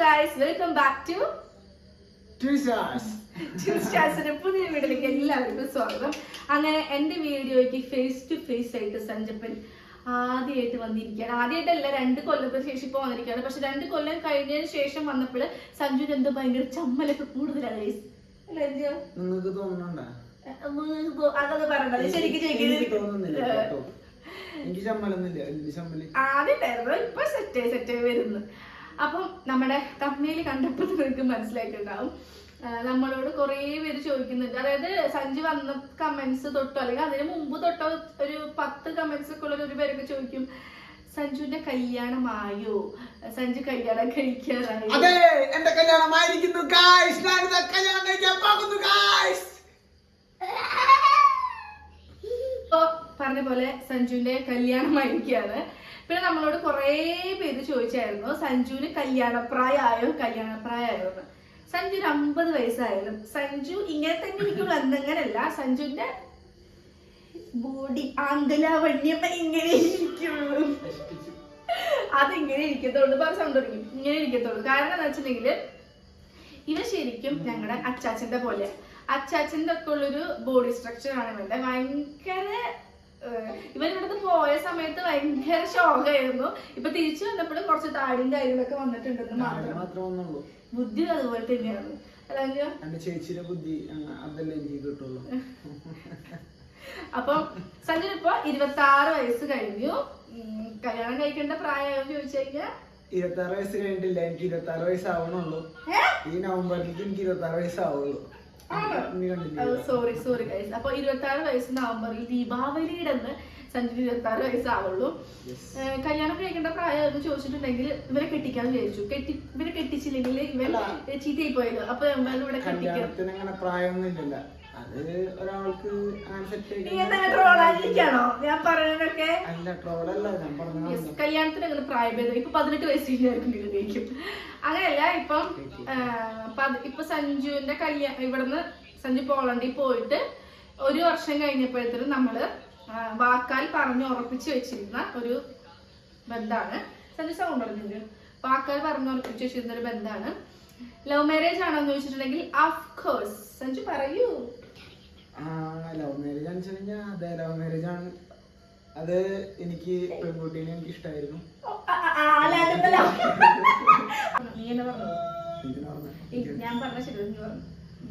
Guys welcome back to ട്വിസാസ് സ്റ്റാസിന്റെ പുതിയ വീട്ടിലേക്ക് എല്ലാവർക്കും സ്വാഗതം. അങ്ങനെ എന്റെ വീഡിയോയ്ക്ക് ഫേസ് ടു ഫേസ് ആയിട്ട് സഞ്ജപ്പൻ ആദ്യമായിട്ട് വന്നിരിക്കുകയാണ്. ആദ്യമായിട്ടല്ല രണ്ട് കൊല്ലത്തിന് ശേഷം ഇപ്പൊ വന്നിരിക്കുകയാണ്. പക്ഷെ രണ്ട് കൊല്ലം കഴിഞ്ഞതിന് ശേഷം വന്നപ്പോൾ സഞ്ജുവിന് എന്തോ ഭയങ്കര ചമ്മലൊക്കെ കൂടുതലാണ്? നിങ്ങൾക്ക് തോന്നുന്നുണ്ടാ? ശരിക്കും ശരിക്കും ഉണ്ടായിരുന്നു ഇപ്പൊ സെറ്റ് സെറ്റ് വരുന്നു. അപ്പം നമ്മുടെ കമ്പനിയിൽ കണ്ടപ്പോൾ നിങ്ങൾക്ക് മനസ്സിലായിട്ടുണ്ടാവും. നമ്മളോട് കുറേ പേര് ചോദിക്കുന്നുണ്ട്. അതായത് സഞ്ജു വന്ന കമന്റ്സ് തൊട്ടോ അല്ലെങ്കിൽ അതിന് മുമ്പ് തൊട്ടോ ഒരു പത്ത് കമന്റ്സ് ഒക്കെ ഉള്ള ഒരു പേരൊക്കെ ചോദിക്കും സഞ്ജുവിന്റെ കല്യാണമായോ സഞ്ജു കല്യാണം കഴിക്കാറായിരിക്കുന്നു അതെ എന്റെ കല്യാണമായിരിക്കുന്നു ഗായ്സ് ഞാൻ കല്യാണം കഴിക്കാൻ പോകുന്നു ഗായ്സ് ഇപ്പൊ പറഞ്ഞ പോലെ സഞ്ജുവിന്റെ കല്യാണമായിരിക്കാണ് പിന്നെ നമ്മളോട് കുറേ പേര് ചോദിച്ചായിരുന്നു സഞ്ജുവിന് കല്യാണപ്രായമായോ? കല്യാണപ്രായമായോ എന്ന് സഞ്ജുവിന് അമ്പത് വയസ്സായാലും സഞ്ജു ഇങ്ങനെ തന്നെ ഇരിക്കുള്ളൂ. എന്തെങ്ങനല്ല സഞ്ജുവിന്റെ ബോഡി ആന്തലാവണ്യം ഇങ്ങനെ ഇരിക്കുള്ളൂ. അതിങ്ങനെ ഇരിക്കത്തുള്ളൂ പറ സൗണ്ട് തുടങ്ങി ഇങ്ങനെ ഇരിക്കത്തുള്ളൂ. കാരണം എന്താ വെച്ചിട്ടുണ്ടെങ്കിൽ ഇവ ശരിക്കും ഞങ്ങളുടെ അച്ചാച്ചന്റെ പോലെ. അച്ചാച്ചന്റെ ഒക്കെ ഉള്ളൊരു ബോഡി സ്ട്രക്ചർ ആണ് ഇവന്റെ. ഭയങ്കര ഇവൻ ഇവിടുന്ന് പോയ സമയത്ത് ഭയങ്കര ഷോക്കായിരുന്നു ഇപ്പൊ തിരിച്ചു വന്നപ്പോഴും കുറച്ച് താടിയും കാര്യങ്ങളൊക്കെ വന്നിട്ടുണ്ടെന്ന് മാത്രം. ബുദ്ധി അതുപോലെ തന്നെയാണ്. അല്ലെങ്കിൽ എന്റെ ചേച്ചിയുടെ ബുദ്ധി ആ, അതല്ലേ എനിക്ക് കിട്ടുള്ളൂ. അപ്പം സഞ്ജു ഇപ്പൊ ഇരുപത്തി ആറ് വയസ്സ് കഴിഞ്ഞു. കല്യാണം കഴിക്കേണ്ട പ്രായം ചോദിച്ചു കഴിഞ്ഞാൽ ഇരുപത്തി ആറ് വയസ്സ് കഴിഞ്ഞിട്ടില്ല. എനിക്ക് ഇരുപത്തി ആറ് വയസ്സാവണുള്ളൂ ഈ നവംബറിലേക്ക് എനിക്ക് ഇരുപത്തി ആറ് വയസ്സാവുള്ളൂ. സോറി സോറി ഗൈസ് അപ്പൊ ഇരുപത്തി ആറ് വയസ്സ് നവംബറിൽ ദീപാവലിയുടെ അന്ന് സഞ്ജുന് ഇരുപത്തി ആറ് വയസ്സാവുള്ളൂ കല്യാണം കഴിക്കേണ്ട പ്രായം എന്ന് ചോദിച്ചിട്ടുണ്ടെങ്കിൽ ഇവരെ കെട്ടിക്കാൻ വിചാരിച്ചു. കെട്ടി ഇവരെ കെട്ടിച്ചില്ലെങ്കിൽ ഇവൻ ചീത്തയായി പോയത് അപ്പൊ ഇവിടെ കെട്ടിക്കാൻ കല്യാണത്തിന് അങ്ങനെ പ്രായമൊന്നും ഇല്ലല്ല. അത് ഒരാൾക്ക് അങ്ങനെ സെറ്റ് നീ എന്താ ട്രോളായിരിക്കാണോ ഞാൻ പറയുന്നതൊക്കെ അല്ല ഞാൻ പറഞ്ഞതാണ് Yes, കല്യാണത്തിന് അങ്ങനെ പ്രായഭേദം. ഇപ്പൊ പതിനെട്ട് വയസ്സ് കഴിഞ്ഞായിരിക്കും അങ്ങനെയല്ല ഇപ്പം ആ, അത് ഇപ്പൊ സഞ്ജുവിന്റെ കല്യാണം ഇവിടുന്ന് സഞ്ജു പോളണ്ടിൽ പോയിട്ട് ഒരു വർഷം കഴിഞ്ഞപ്പോഴത്തേനും നമ്മൾ വാക്കാൽ പറഞ്ഞു ഉറപ്പിച്ചു വെച്ചിരുന്ന ഒരു ബന്ധാണ്. സഞ്ജു സൗണ്ട് പറഞ്ഞിട്ടുണ്ട് വാക്കാൽ പറഞ്ഞു ഉറപ്പിച്ചു വെച്ചിരുന്ന ഒരു ബന്ധാണ്. ലവ് മാരേജ് ആണോ എന്ന് ചോദിച്ചിട്ടുണ്ടെങ്കിൽ അഫ് കോഴ്സ് സഞ്ജു പറയൂ. ലവ് മാരേജ് ആണെന്ന് അതെ ലവ് മാരേജ് ആണ്. അത് എനിക്ക് പെൺകുട്ടീനെ എനിക്ക് ഇഷ്ടമായിരുന്നു ഓ, ആ, ആ, ആ, അല്ലാണ്ടല്ലോ. നീ എന്നെ പറഞ്ഞു എന്തിനാ പറഞ്ഞെ? ഈ ഞാൻ പറഞ്ഞ ശരി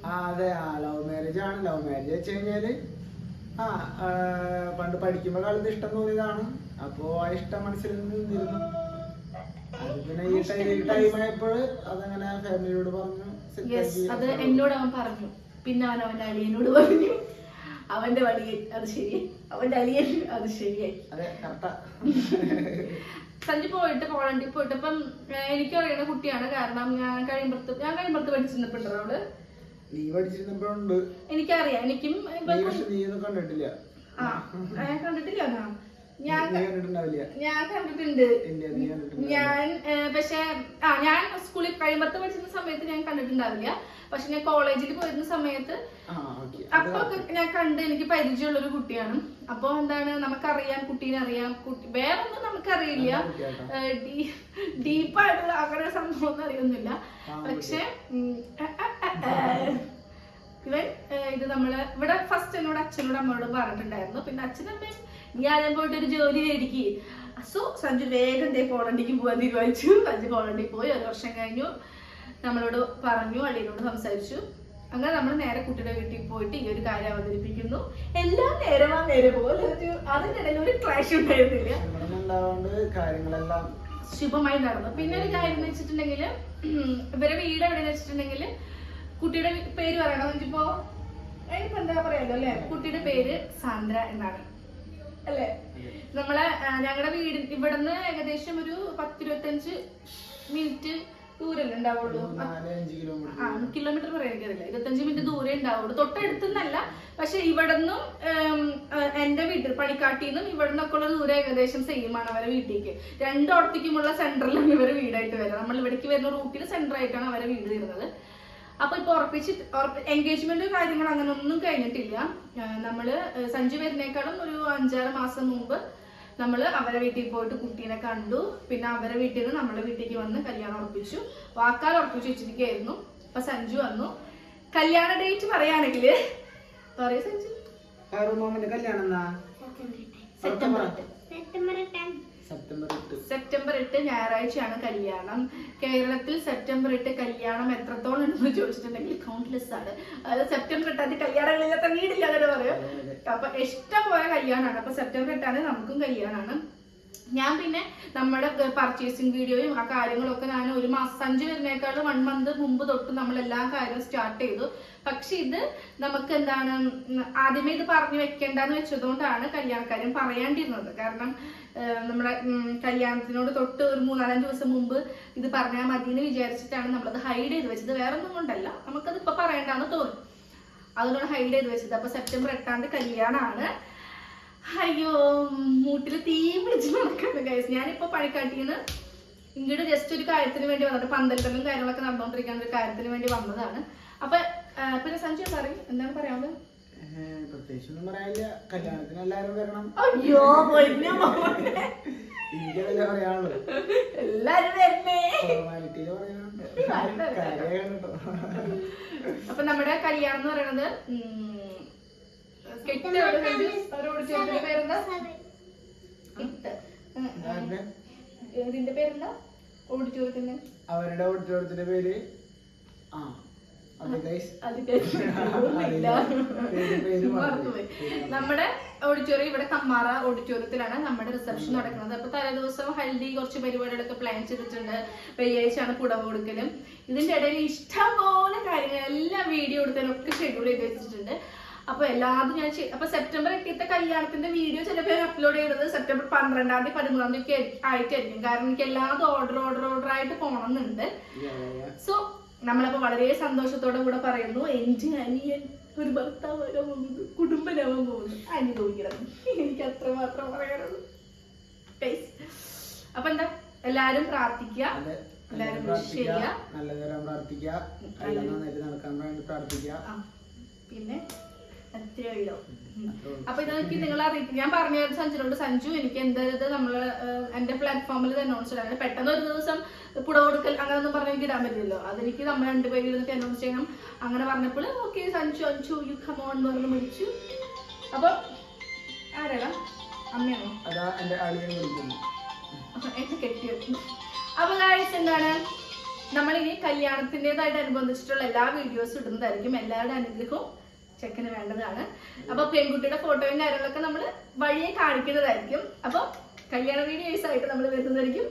ആ അതെ ആ ലവ് മാരേജ് ആണ് ലവ് മാരേജ് വെച്ച് കഴിഞ്ഞാൽ ആ പണ്ട് പഠിക്കുമ്പോ കാലത്ത് ഇഷ്ടം തോന്നിയതാണ്. അപ്പോ ആ ഇഷ്ടം മനസ്സിൽ നിന്നിരുന്നു. അത് പിന്നെ ഈ ടൈം ആയപ്പോൾ അതങ്ങനെ ഫാമിലിയോട് പറഞ്ഞു അത് എന്നോട് അവൻ പറഞ്ഞു. പിന്നെ അവൻ അവന്റെ അലിയനോട് പറഞ്ഞു. അവന്റെ വഴി അത് ശരി. അവന്റെ അളിയൻ അത് ശരിയായി. അതെ കറക്റ്റാ. സഞ്ജു പോയിട്ട് പോളണ്ടിൽ പോയിട്ട് അപ്പം എനിക്ക് എനിക്കറിയുന്ന കുട്ടിയാണ് കാരണം ഞാൻ കഴിയുമ്പത്ത് ഞാൻ കഴിയുമ്പത്ത് പഠിച്ചിരുന്നപ്പോണ്ടോ അവൾ. നീ പഠിച്ചിരുന്നപ്പോഴുണ്ട്. എനിക്കറിയാം എനിക്കും കണ്ടിട്ടില്ല. ആ ഞാൻ കണ്ടിട്ടില്ല ഞാൻ ഞാൻ കണ്ടിട്ടുണ്ട്. ഞാൻ പക്ഷെ ആ ഞാൻ കഴിയുമ്പത്ത് പഠിച്ചിരുന്ന സമയത്ത് ഞാൻ കണ്ടിട്ടുണ്ടാവില്ല. പക്ഷെ ഞാൻ കോളേജിൽ പോയിരുന്ന സമയത്ത് അപ്പൊ ഞാൻ കണ്ട് എനിക്ക് പരിചയമുള്ള ഒരു കുട്ടിയാണ്. അപ്പൊ എന്താണ് നമുക്കറിയാം കുട്ടീനെ അറിയാം കുട്ടി വേറെ ഒന്നും നമുക്കറിയില്ല ഡീപ്പായിട്ട് അങ്ങനെ സംഭവം ഒന്നും അറിയൊന്നുമില്ല. പക്ഷെ. ഇവൻ ഇത് നമ്മൾ ഇവിടെ ഫസ്റ്റ് എന്നോട് അച്ഛനോട് അമ്മയോടും പറഞ്ഞിട്ടുണ്ടായിരുന്നു. പിന്നെ അച്ഛനമ്മയും ഞാൻ പോയിട്ട് ഒരു ജോലി മേടിക്കുക സോ സഞ്ജു വേഗം ദേ പോളണ്ടിക്ക് പോകാൻ തീരുമാനിച്ചു. സഞ്ജു പോളണ്ടിൽ പോയി ഒരു വർഷം കഴിഞ്ഞു. നമ്മളോട് പറഞ്ഞു അളിയനോട് സംസാരിച്ചു. അങ്ങനെ നമ്മൾ നേരെ കുട്ടിയുടെ വീട്ടിൽ പോയിട്ട് ഈ ഒരു കാര്യം അവതരിപ്പിക്കുന്നു. എല്ലാം നേരമാ നേരെ പോലെ അതിനിടയിൽ ഒരു ക്ലാഷ് ഉണ്ടായിരുന്നില്ല. കാര്യങ്ങളെല്ലാം ശുഭമായി നടന്നു. പിന്നെ ഒരു കാര്യം എന്ന് വെച്ചിട്ടുണ്ടെങ്കിൽ ഇവരെ വീട് എവിടെയെന്ന് വെച്ചിട്ടുണ്ടെങ്കിൽ കുട്ടിയുടെ പേര് പറയണം. ഇപ്പൊ എന്താ പറയാലോ അല്ലെ? കുട്ടിയുടെ പേര് സാന്ദ്ര എന്നാണ്. അല്ലേ? നമ്മളെ ഞങ്ങളുടെ വീട് ഇവിടുന്ന് ഏകദേശം ഒരു പത്തിരുപത്തഞ്ച് മിനിറ്റ് ദൂരല്ലേ ഉണ്ടാവുള്ളൂ? ആ കിലോമീറ്റർ പറയാൻ എനിക്കറിയില്ല ഇരുപത്തഞ്ച് മിനിറ്റ് ദൂരെ ഉണ്ടാവുള്ളൂ. തൊട്ടടുത്തുനിന്നല്ല പക്ഷെ ഇവിടുന്നും എന്റെ വീട്ടിൽ പണിക്കാട്ടിന്നും ഇവിടുന്നൊക്കെ ഉള്ള ദൂരം ഏകദേശം സെയിം ആണ് അവരെ വീട്ടിലേക്ക്. രണ്ടോടത്തേക്കുമുള്ള സെന്ററിലാണ് ഇവരെ വീടായിട്ട് വരുന്നത് നമ്മൾ ഇവിടേക്ക് വരുന്ന റൂട്ടിൽ സെന്റർ ആയിട്ടാണ് അവരെ വീട് വരുന്നത്. അപ്പൊ ഇപ്പൊ ഉറപ്പിച്ച് എൻഗേജ്മെന്റ് കാര്യങ്ങൾ അങ്ങനെ ഒന്നും കഴിഞ്ഞിട്ടില്ല. നമ്മൾ സഞ്ജു വരുന്നേക്കാളും ഒരു അഞ്ചാറ് മാസം മുമ്പ് നമ്മൾ അവരെ വീട്ടിൽ പോയിട്ട് കുട്ടീനെ കണ്ടു. പിന്നെ അവരെ വീട്ടിൽ നിന്ന് നമ്മുടെ വീട്ടിലേക്ക് വന്ന് കല്യാണം ഉറപ്പിച്ചു. വാക്കാൽ ഉറപ്പിച്ചു വെച്ചിരിക്കുകയായിരുന്നു. അപ്പൊ സഞ്ജു വന്നു. കല്യാണ ഡേറ്റ് പറയാണെങ്കിൽ പറയൂ സഞ്ജു. കല്യാണം സെപ്റ്റംബർ. സെപ്റ്റംബർ സെപ്റ്റംബർ എട്ട്. ഞായറാഴ്ചയാണ് കല്യാണം. കേരളത്തിൽ സെപ്റ്റംബർ എട്ട് കല്യാണം എത്രത്തോളം ഉണ്ടെന്ന് ചോദിച്ചിട്ടുണ്ടെങ്കിൽ കൗണ്ട്ലെസ് ആണ്. അതായത് സെപ്റ്റംബർ എട്ടാം കല്യാണങ്ങളില്ലാത്ത വീടില്ല അങ്ങനെ പറയാം അപ്പൊ ഇഷ്ടം പോലെ കല്യാണമാണ്. അപ്പൊ സെപ്റ്റംബർ എട്ടാണ് നമുക്കും കല്യാണമാണ്. ഞാൻ പിന്നെ നമ്മുടെ പർച്ചേസിങ് വീഡിയോയും ആ കാര്യങ്ങളൊക്കെ ഞാൻ ഒരു മാസം അഞ്ച് വരുന്നേക്കാളും വൺ മന്ത് മുമ്പ് തൊട്ട് നമ്മൾ എല്ലാ കാര്യവും സ്റ്റാർട്ട് ചെയ്തു. പക്ഷെ ഇത് നമുക്ക് എന്താണ് ആദ്യമേ ഇത് പറഞ്ഞു വെക്കേണ്ടെന്ന് വെച്ചതുകൊണ്ടാണ് കല്യാണക്കാരും പറയാണ്ടിരുന്നത്. കാരണം നമ്മുടെ കല്യാണത്തിനോട് തൊട്ട് ഒരു മൂന്നാലഞ്ച് ദിവസം മുമ്പ് ഇത് പറഞ്ഞാൽ മതി എന്ന് വിചാരിച്ചിട്ടാണ് നമ്മളത് ഹൈഡ് ചെയ്ത് വെച്ചത്. വേറെ ഒന്നും കൊണ്ടല്ല. നമുക്കത് ഇപ്പൊ പറയണ്ടെന്ന് തോന്നും. അതുകൊണ്ടാണ് ഹൈഡ് ചെയ്ത് വെച്ചത്. അപ്പൊ സെപ്റ്റംബർ എട്ടാണ്ട് കല്യാണമാണ് അയ്യോ മൂട്ടിൽ തീ പിടിച്ച് നടക്കുന്നു ഗൈസ് ഞാനിപ്പോ പണിക്കാട്ടിന്ന് ഇങ്ങോട്ട് ജസ്റ്റ് ഒരു കാര്യത്തിന് വേണ്ടി വന്നത് പന്തൽക്കല്ലും കാര്യങ്ങളൊക്കെ നടന്നുകൊണ്ടിരിക്കുന്ന ഒരു കാര്യത്തിന് വേണ്ടി വന്നതാണ്. അപ്പൊ പിന്നെ സഞ്ജു പറയും? എന്താണ് പറയാനുള്ളത്? ഏഹ്, പ്രത്യേകിച്ചൊന്നും പറയാനില്ല. കല്യാണത്തിന് എല്ലാരും വരണം. അയ്യോ. എനിക്കതല്ലേ എല്ലാരും ഫോർമാലിറ്റിയിൽ അപ്പൊ നമ്മുടെ കല്യാണം എന്ന് പറയുന്നത് ഇതിന്റെ പേരെന്താ? ഓഡിറ്റോറിയത്തിന്റെ. അവരുടെ ഓഡിറ്റോറിയത്തിന്റെ പേര്? ആ. നമ്മുടെ ഓഡിറ്റോറിയം ഇവിടെ കമ്മാറ ഓഡിറ്റോറിയത്തിലാണ് നമ്മുടെ റിസപ്ഷൻ നടക്കുന്നത്. അപ്പൊ തലേ ദിവസം ഹൽദി കുറച്ച് പരിപാടികളൊക്കെ പ്ലാൻ ചെയ്തിട്ടുണ്ട്. വെള്ളിയാഴ്ചയാണ് പുടവ കൊടുക്കലും. ഇതിന്റെ ഇടയിൽ ഇഷ്ടം പോലെ കാര്യങ്ങൾ എല്ലാം വീഡിയോ എടുത്താലും ഒക്കെ ഷെഡ്യൂൾ ചെയ്ത് വെച്ചിട്ടുണ്ട്. അപ്പൊ എല്ലാതും ഞാൻ അപ്പൊ സെപ്റ്റംബർ എട്ടിത്തെ കല്യാണത്തിന്റെ വീഡിയോ ചിലപ്പോൾ അപ്ലോഡ് ചെയ്യുന്നത് സെപ്റ്റംബർ പന്ത്രണ്ടാം തീയതി പതിമൂന്നാം തീയതി ഒക്കെ ആയിട്ടായിരിക്കും. കാരണം എനിക്ക് എല്ലാതും ഓർഡർ ഓർഡർ ഓർഡർ ആയിട്ട് പോകണമെന്നുണ്ട്. സോ നമ്മളപ്പോ വളരെ സന്തോഷത്തോടെ കൂടെ പറയുന്നു. എന്റെ അനിയൻ ഒരു ഭർത്താവാകാൻ പോകുന്നു. കുടുംബനാവാൻ പോകുന്നു. അനുഭവിക്കണം. എനിക്ക് അത്ര മാത്രം പറയാനുള്ളൂ. അപ്പൊ എന്താ? എല്ലാരും പ്രാർത്ഥിക്ക എല്ലാരും. പ്രാർത്ഥിക്കുക. പ്രാർത്ഥിക്കുക. നടക്കാൻ വേണ്ടി പ്രാർത്ഥിക്കുക. പിന്നെ? അത്രേ ഉള്ളൂ. അപ്പൊ ഇതൊക്കെ നിങ്ങൾ അറിയിക്കും. ഞാൻ പറഞ്ഞു സഞ്ജുനോട് സഞ്ജു എനിക്ക് എന്തായത് നമ്മൾ ഏഹ്, എന്റെ പ്ലാറ്റ്ഫോമിൽ തന്നെ അനൗൺസ് ചെയ്യണം. പെട്ടെന്ന് ഒരു ദിവസം പുട കൊടുക്കൽ അങ്ങനെ ഒന്നും പറഞ്ഞ് എനിക്ക് ഇടാൻ പറ്റില്ലല്ലോ. അതെനിക്ക് നമ്മൾ രണ്ടുപേരും ഇരുന്നിട്ട് അനൗൺസ് ചെയ്യണം. അങ്ങനെ പറഞ്ഞപ്പോൾ okay Sanju Anju you come on എന്ന് പറഞ്ഞ് വിളിച്ചു. അപ്പൊ ആരാടാ? അമ്മയാണോ? അപ്പൊ എന്നെ കെട്ടിയത് അപ്പൊ ഗായ്സ് എന്താണ്? നമ്മളിനി കല്യാണത്തിന്റെതായിട്ട് അനുബന്ധിച്ചിട്ടുള്ള എല്ലാ വീഡിയോസും ഇടുന്നതായിരിക്കും എല്ലാവരുടെ അനുഗ്രഹവും. ചെക്കന് വേണ്ടതാണ്. അപ്പൊ പെൺകുട്ടിയുടെ ഫോട്ടോയും കാര്യങ്ങളൊക്കെ നമ്മൾ വഴിയെ കാണിക്കുന്നതായിരിക്കും. അപ്പൊ കല്യാണ വീഡിയോസ് ആയിട്ട് നമ്മൾ വരുന്നതായിരിക്കും.